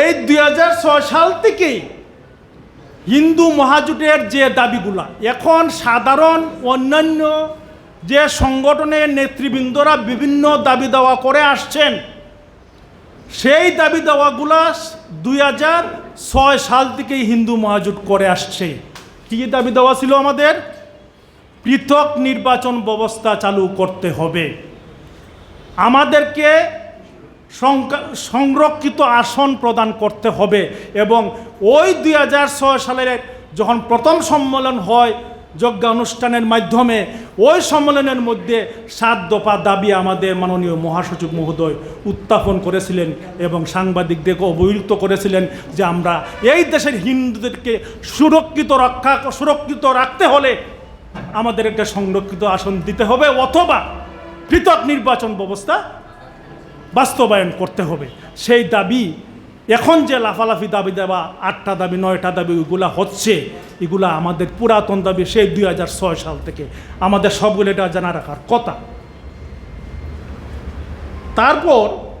এই দুই হাজার ছয় সাল থেকেই হিন্দু মহাজোটের যে দাবিগুলা, এখন সাধারণ অন্যান্য যে সংগঠনের নেতৃবৃন্দরা বিভিন্ন দাবি দাওয়া করে আসছেন, সেই দাবি দাওয়াগুলা দুই হাজার ছয় সাল থেকেই হিন্দু মহাজোট করে আসছে। কী দাবি দেওয়া ছিল আমাদের? পৃথক নির্বাচন ব্যবস্থা চালু করতে হবে। আমাদেরকে সংরক্ষিত আসন প্রদান করতে হবে এবং ওই দুই হাজার ছয় সালের যখন প্রথম সম্মেলন হয় যজ্ঞ অনুষ্ঠানের মাধ্যমে, ওই সম্মেলনের মধ্যে সাত দফা দাবি আমাদের মাননীয় মহাসচিব মহোদয় উত্থাপন করেছিলেন এবং সাংবাদিকদেরকে অবহিত করেছিলেন যে আমরা এই দেশের হিন্দুদেরকে সুরক্ষিত রক্ষা, সুরক্ষিত রাখতে হলে আমাদের একটা সংরক্ষিত আসন দিতে হবে অথবা পৃথক নির্বাচন ব্যবস্থা বাস্তবায়ন করতে হবে। সেই দাবি এখন যে লাফালাফি দাবি দেওয়া, আটটা দাবি, নয়টা দাবি, ওইগুলা হচ্ছে, এগুলা আমাদের পুরাতন দাবি সেই দুই হাজার ছয় সাল থেকে। আমাদের সবগুলো এটা জানা রাখার কথা। তারপর